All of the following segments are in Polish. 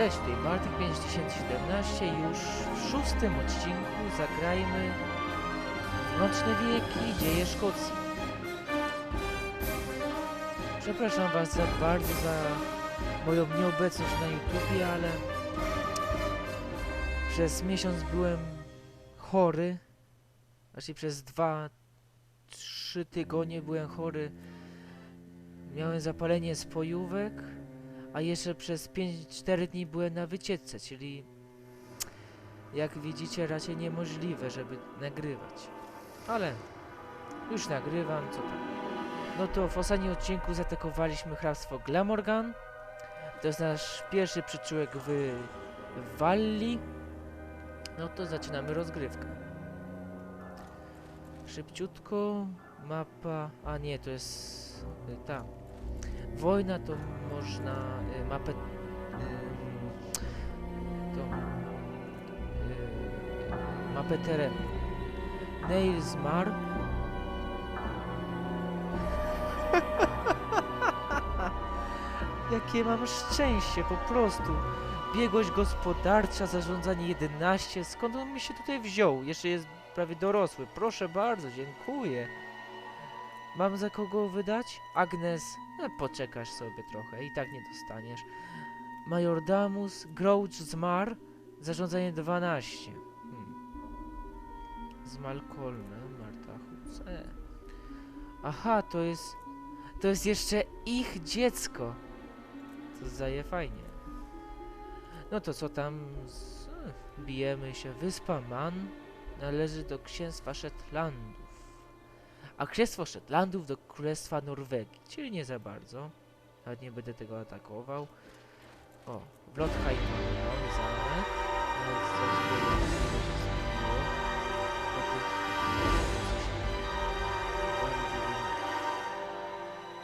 Cześć, tutaj Bartek 5017. Już w szóstym odcinku zagrajmy w Mroczne Wieki Dzieje Szkocji. Przepraszam Was za bardzo za moją nieobecność na YouTubie, ale przez miesiąc byłem chory. Znaczy przez dwa, trzy tygodnie byłem chory. Miałem zapalenie spojówek a jeszcze przez 5-4 dni byłem na wycieczce, czyli jak widzicie raczej niemożliwe, żeby nagrywać. Ale już nagrywam, co tam. No to w ostatnim odcinku zaatakowaliśmy hrabstwo Glamorgan. To jest nasz pierwszy przyczółek w, Walli. No to zaczynamy rozgrywkę. Szybciutko, mapa, a nie, to jest y, ta. Wojna to można y, mapę y, to y, mapę terenu. Neil zmarł. Jakie mam szczęście, po prostu. Biegłość gospodarcza, zarządzanie 11. Skąd on mi się tutaj wziął? Jeszcze jest prawie dorosły. Proszę bardzo, dziękuję. Mam za kogo wydać? Agnes, no, poczekasz sobie trochę i tak nie dostaniesz. Majordamus, Grouch zmarł, zarządzanie 12. Hmm. Z Malcolmem, Marta Hus. E. Aha, to jest. To jest jeszcze ich dziecko. To zdaje fajnie. No to co tam? Z, e, bijemy się. Wyspa Man należy do księstwa Shetlandów a Królestwo Szetlandów do Królestwa Norwegii, czyli nie za bardzo. Nawet nie będę tego atakował. O, Wlotkheim mamy nowy zamek.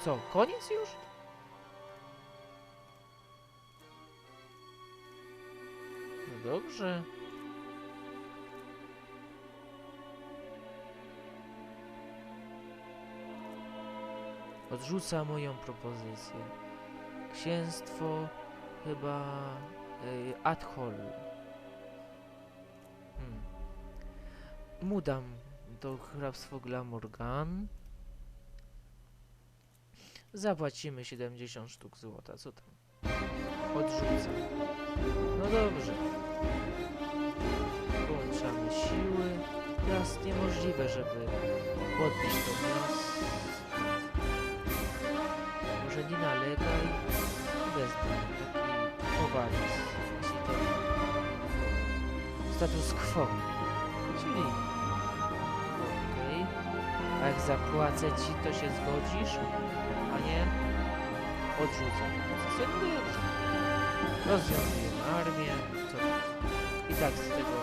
Co, koniec już? No dobrze. Odrzuca moją propozycję. Księstwo chyba y, Athol. Hmm. Mu dam to hrabstwo Glamorgan. Zapłacimy 70 sztuk złota. Co tam? Odrzucam. No dobrze. Połączamy siły. Teraz niemożliwe, żeby podbić to miasto. Może nie nalegaj. Wezmę taki to status quo. Czyli okej. A jak zapłacę ci, to się zgodzisz? A nie? Odrzucam. Co. Rozwiązujemy armię. Co? I tak z tego...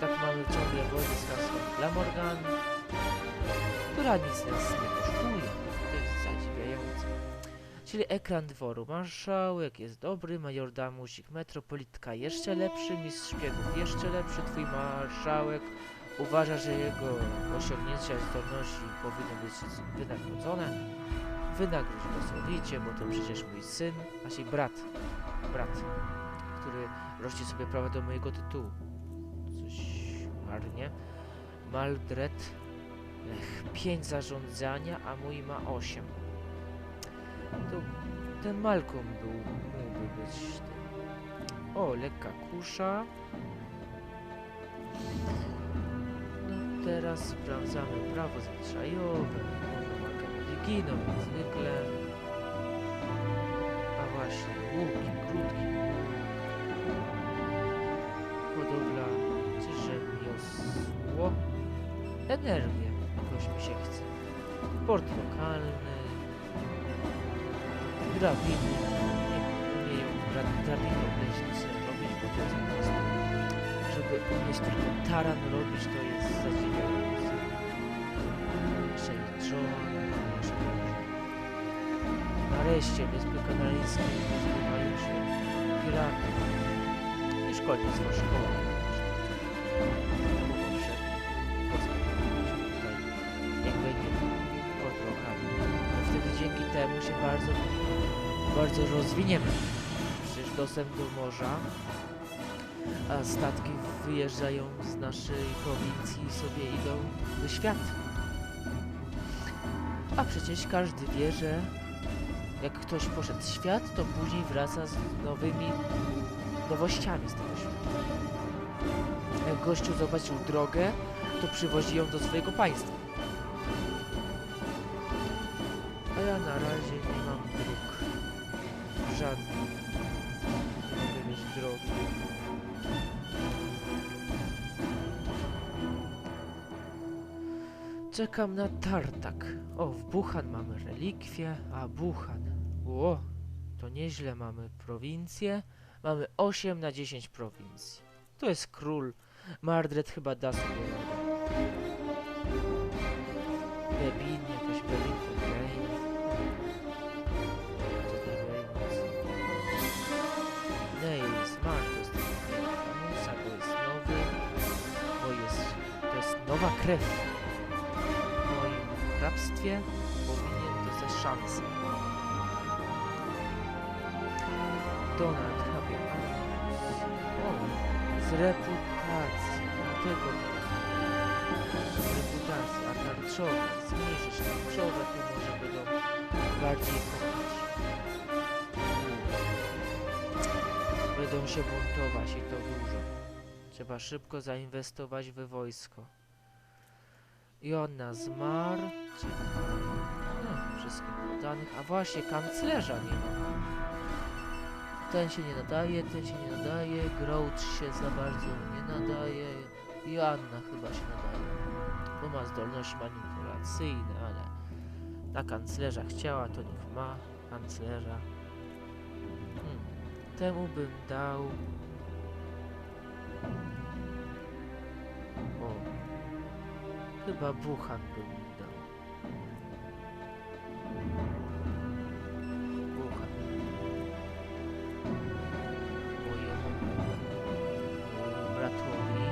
Tak mamy ciągle wojnę z klasą Glamorgan, która nic nas nie Czyli ekran dworu. Marszałek jest dobry, majordamusik, metropolitka jeszcze lepszy, mistrz szpiegów jeszcze lepszy, twój marszałek uważa, że jego osiągnięcia i zdolności powinny być wynagrodzone. Wynagrodź go bo to przecież mój syn, nasi brat, brat, który rości sobie prawa do mojego tytułu. Coś marnie. Maldred, ech, 5 zarządzania, a mój ma 8 to ten Malcolm był, mógłby być tym. O, lekka kusza. No teraz sprawdzamy prawo zwyczajowe. Giną jak zwykle. A właśnie, łuki, krótki. Hodowla czy rzemiosło. Energię, jakoś mi się chce. Port lokalny drabiny. Nie umieją dra- drabiną leśnicę robić, bo to jest po prostu... Żeby umieć tylko taran robić, to jest zadziwiające. Dobrze. Nareszcie Wyspy Kanaryjskie rozbywają się piratów i szkolnictwo szkoły. Jakby nie. Bo wtedy dzięki temu się bardzo bardzo rozwiniemy. Przecież dostęp do morza, a statki wyjeżdżają z naszej prowincji i sobie idą w świat. A przecież każdy wie, że jak ktoś poszedł w świat, to później wraca z nowymi nowościami z tego świata. Jak gościu zobaczył drogę, to przywozi ją do swojego państwa. A ja na razie nie mam dróg. Żadnych. Mogę mieć drogi. Czekam na tartak. O, w Buchan mamy relikwie, a Buchan. Ło, to nieźle mamy prowincje. Mamy 8 na 10 prowincji. To jest król. Mardred chyba da sobie radę. Nowa krew. W moim hrabstwie powinien dostać szansę. Donald hrabia Argus. O, z reputacji, dlatego reputacji, a tarczowe, zmniejszyć tarczowe, to może będą bardziej kochać. Będą się buntować i to dużo. Trzeba szybko zainwestować w wojsko. Nas zmarł. No, wszystkich podanych. A właśnie, kanclerza nie ma. Ten się nie nadaje, ten się nie nadaje, Grouch się za bardzo nie nadaje, Joanna chyba się nadaje, bo ma zdolności manipulacyjne, ale na kanclerza chciała, to niech ma kanclerza. Hmm. Temu bym dał... O, chyba Buchan bym mu dał. Buchan. mojemu bratowi,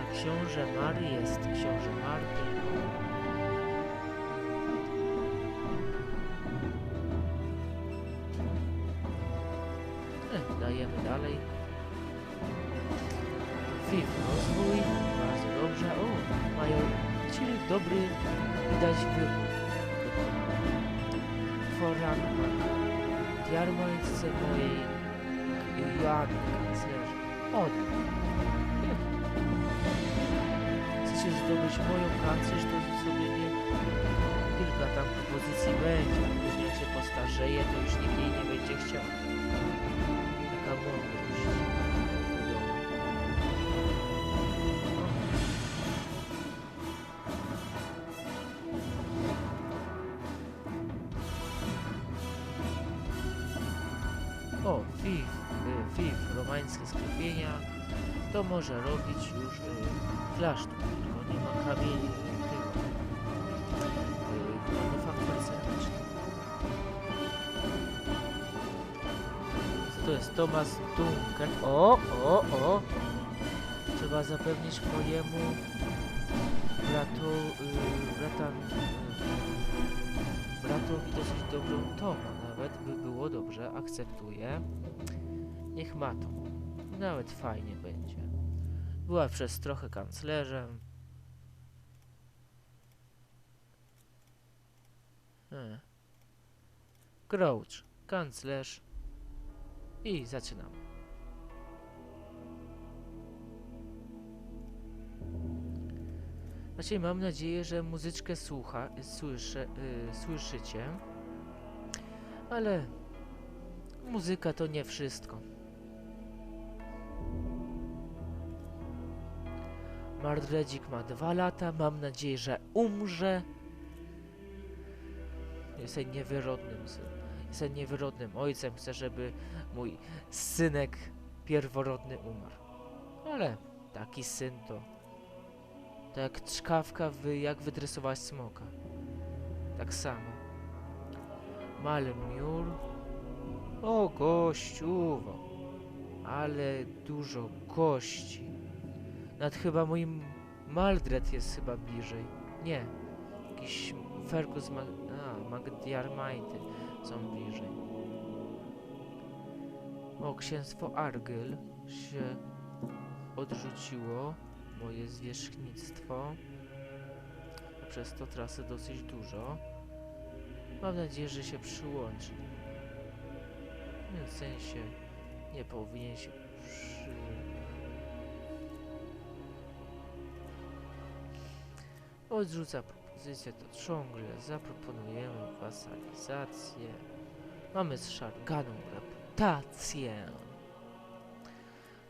a książę Mary jest książę Marty. E, dajemy dalej. Dobry, widać wybór. Foran Diarmańce mojej Joanny kanclerza. O! Chcecie zdobyć moją kanclerz, to sobie nie... Kilka tam propozycji będzie, później się postarzeje, to już nikt jej nie będzie chciał. Taka mądrość. To może robić już y, klasztor, tylko nie ma kamieni tego, y, manufaktury. Co to jest Thomas Duncan? O, o, o! Trzeba zapewnić mojemu bratu, y, bratan, y, bratowi dosyć dobrą tomę. Nawet by było dobrze, akceptuję. Niech ma to. Nawet fajnie będzie. Była przez trochę kanclerzem. Hmm. Grouch, kanclerz. I zaczynamy. Znaczy, mam nadzieję, że muzyczkę słucha, słyszę, y, słyszycie. Ale muzyka to nie wszystko. Mardredzik ma dwa lata, mam nadzieję, że umrze. Jestem niewyrodnym synem. Jestem niewyrodnym ojcem, chcę, żeby mój synek pierworodny umarł. Ale taki syn to... To jak czkawka, wy, jak wydresować smoka. Tak samo. Malmiur. O, gościuwo. Ale dużo gości. Nad chyba mój Maldred jest chyba bliżej. Nie. Jakiś Fergus Mag... A, Magdiarmajty są bliżej. O, księstwo Argyl się odrzuciło, moje zwierzchnictwo. Przez to trasy dosyć dużo. Mam nadzieję, że się przyłączy. W sensie nie powinien się przy... Odrzuca propozycję, to ciągle zaproponujemy wasalizację. Mamy z szarganą reputację.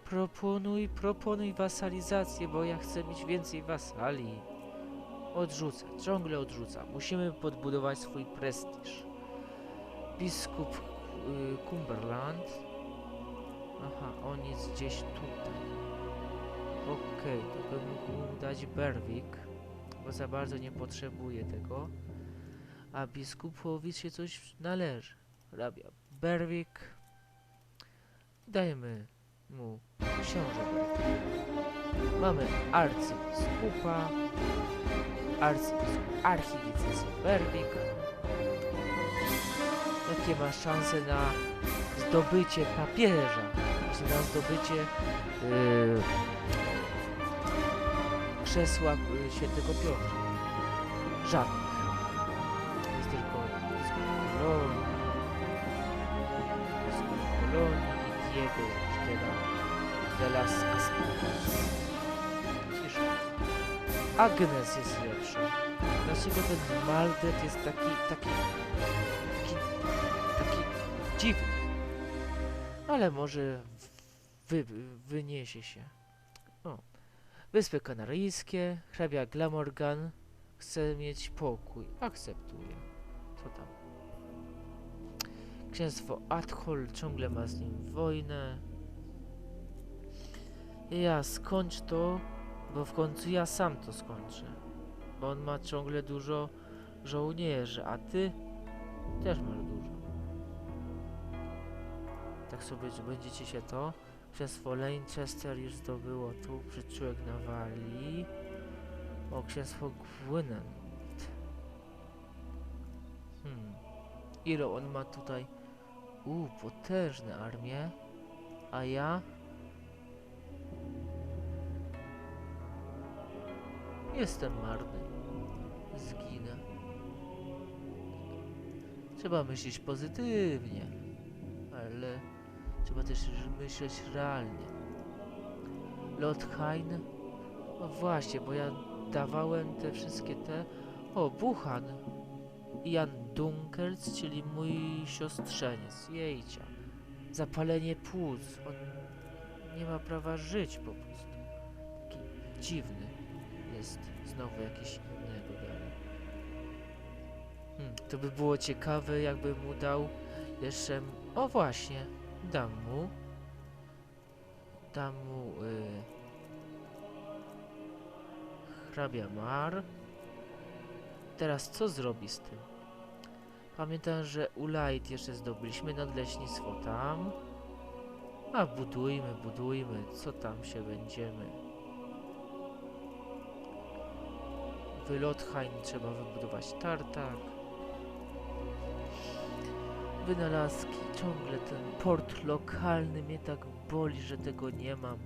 Proponuj, proponuj wasalizację, bo ja chcę mieć więcej wasali. Odrzuca, ciągle odrzuca. Musimy podbudować swój prestiż. Biskup y, Cumberland. Aha, on jest gdzieś tutaj. Okej, to bym mógł mu dać Berwick, bo za bardzo nie potrzebuje tego. A biskupowi się coś należy. Hrabia Berwick. Dajemy mu książę. Mamy arcybiskupa, arcybiskup archidiecezji Berwick. Jakie ma szanse na zdobycie papieża? Właśnie na zdobycie yy, krzesła yy, świętego Piotra. Żadnych. Jest tylko biskup Kolonii, i Diego Stella de las. Ciszka. Agnes jest lepsza. Dlaczego ten Maldet jest taki, taki, taki, taki dziwny? Ale może wy, wyniesie się. O. Wyspy Kanaryjskie, hrabia Glamorgan chce mieć pokój. Akceptuje. Co tam? Księstwo Athol ciągle ma z nim wojnę. Ja skończ to, bo w końcu ja sam to skończę. Bo on ma ciągle dużo żołnierzy, a ty też masz dużo. Tak sobie będziecie się to. Księstwo Lancaster już zdobyło tu przyczółek na Walii. O, księstwo Gwynedd. Hmm. Ile on ma tutaj? Uuu, potężne armię. A ja? Jestem marny. Zginę. Trzeba myśleć pozytywnie, trzeba też myśleć realnie. Lothhain? No właśnie, bo ja dawałem te wszystkie te... O, Buchan! I Jan Dunkerc, czyli mój siostrzeniec. Jejcia. Zapalenie płuc. On nie ma prawa żyć po prostu. Taki dziwny jest znowu jakiś innego dalej. Hmm, to by było ciekawe, jakby mu dał jeszcze... O właśnie, dam mu. Dam mu... Y... Hrabia Mar. Teraz co zrobi z tym? Pamiętam, że Ulajt jeszcze zdobyliśmy nadleśnictwo tam. A budujmy, budujmy, co tam się będziemy. Wylothain trzeba wybudować tartak. Wynalazki, ciągle ten port lokalny mnie tak boli, że tego nie mam.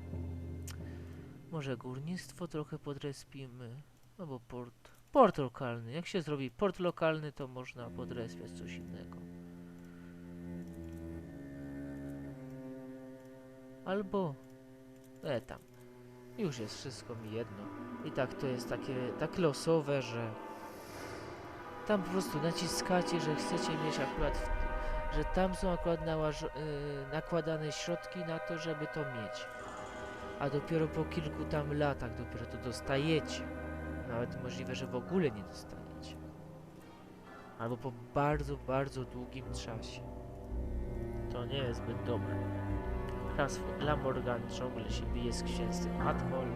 Może górnictwo trochę podrespimy, albo port. Port lokalny. Jak się zrobi port lokalny, to można podrespiać coś innego. Albo... E tam. Już jest wszystko mi jedno. I tak to jest takie tak losowe, że tam po prostu naciskacie, że chcecie mieć akurat, że tam są akurat yy, nakładane środki na to, żeby to mieć. A dopiero po kilku tam latach dopiero to dostajecie. Nawet możliwe, że w ogóle nie dostaniecie. Albo po bardzo, bardzo długim czasie. To nie jest zbyt dobre. Hrabstwo Glamorgan ciągle się bije z księstwem Athol.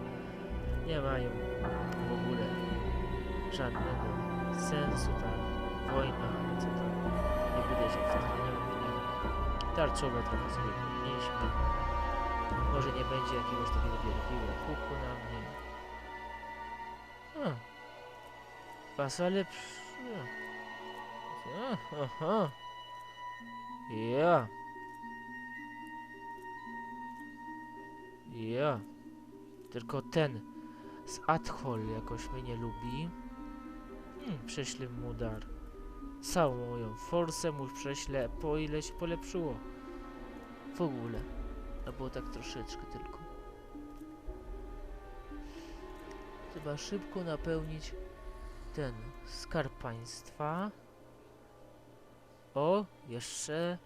Nie mają w ogóle żadnego sensu ta wojna, co tam, Tarczowe trochę sobie podnieśmy. Może nie będzie jakiegoś takiego wielkiego huku na mnie. A. Wasale przy... A, aha. Ja. Ja. Tylko ten z Adhol jakoś mnie nie lubi. Hmm, prześlę mu dar. Całą moją forsę mu prześlę, po ile się polepszyło. W ogóle. A było tak troszeczkę tylko. Trzeba szybko napełnić ten skarb państwa. O, jeszcze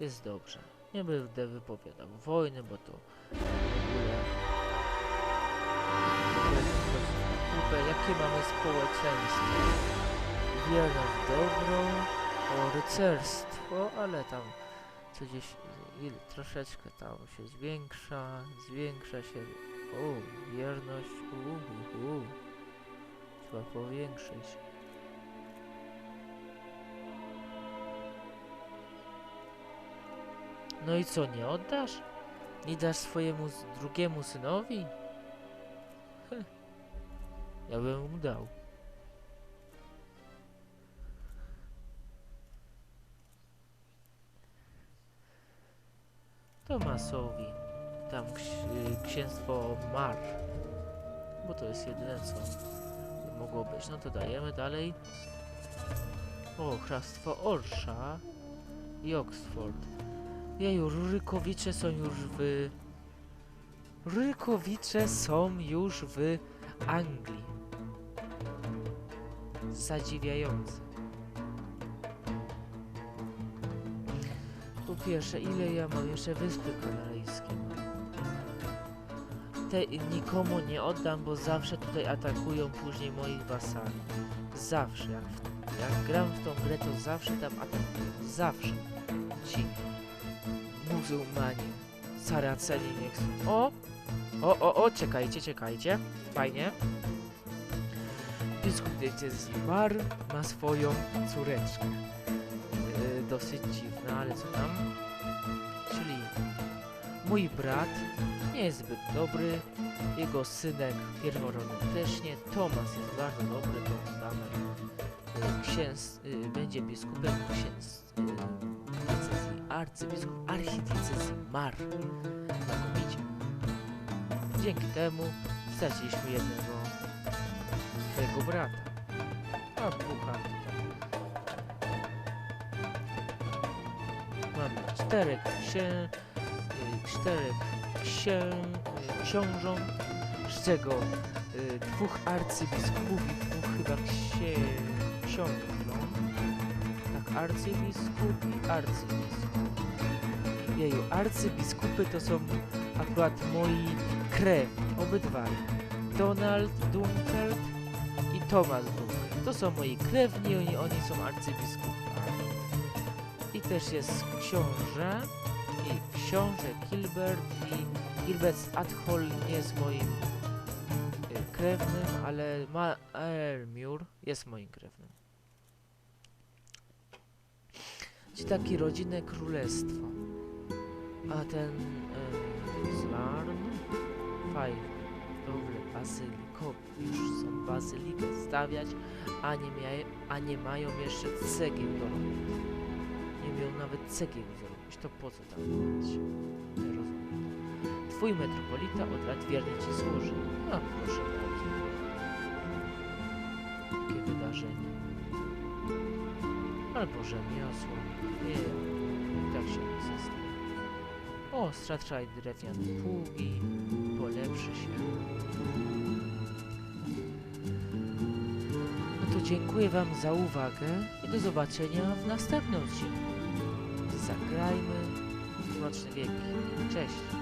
jest dobrze. Nie będę wypowiadał wojny, bo to w ogóle... Jakie mamy społeczeństwo? Wierność dobrą, o rycerstwo, ale tam co gdzieś ile, troszeczkę tam się zwiększa, zwiększa się. O, wierność, uhu. Trzeba powiększyć. No i co, nie oddasz? Nie dasz swojemu drugiemu synowi? Heh. Ja bym mu dał. Tomasowi. Tam ksi- księstwo Mar. Bo to jest jedyne co mogło być. No to dajemy dalej. O, hrabstwo Orsza i Oxford. Jeju, Rurykowicze są już w... Rurykowicze są już w Anglii. Zadziwiające. Pierwsze, ile ja mam jeszcze Wyspy Kanaryjskie? Te nikomu nie oddam, bo zawsze tutaj atakują później moich wasali. Zawsze. Jak, w, jak gram w tą grę, to zawsze tam atakują. Zawsze. Ci muzułmanie, saraceni niech są. O! O, o, o, czekajcie, czekajcie. Fajnie. Biskup decyzji Mar ma swoją córeczkę. Dosyć dziwna, ale co tam? Czyli mój brat nie jest zbyt dobry, jego synek pierworodny też nie, Tomas jest bardzo dobry, to damy. Yy, Księs, yy, będzie biskupem księs, yy, diecezji, arcybiskup archidiecezji Mar. Znakomicie. Dzięki temu straciliśmy jednego swojego brata. A pucha Mamy czterech księ... y, czterech y, książąt, z czego y, dwóch arcybiskupów i dwóch chyba księ... książąt. Tak, arcybiskup i arcybiskup. Jeju, arcybiskupy to są akurat moi krewni, obydwaj. Donald Dunkeld i Thomas Dunkeld. To są moi krewni, oni, oni są arcybiskupami. I też jest książę i książę Gilbert i Gilbert z Athol nie jest moim y, krewnym, ale ma Elmur jest moim krewnym. Czyli takie rodzinne królestwo. A ten y, Zlarn Five Dobre bazyliko już są bazylikę stawiać, a nie, a nie mają jeszcze cegieł do roboty. Mają nawet cegieł zrobić, to po co tam? Nie rozumiem. Twój metropolita od lat wiernie ci służy. A proszę bardzo. Takie wydarzenie. Albo rzemiosło. Nie, tak się nie zastanawiam. O, straszaj drewniane pługi, polepszy się. No to dziękuję Wam za uwagę i do zobaczenia w następnym odcinku. Zagrajmy w Mroczne Wieki. Cześć!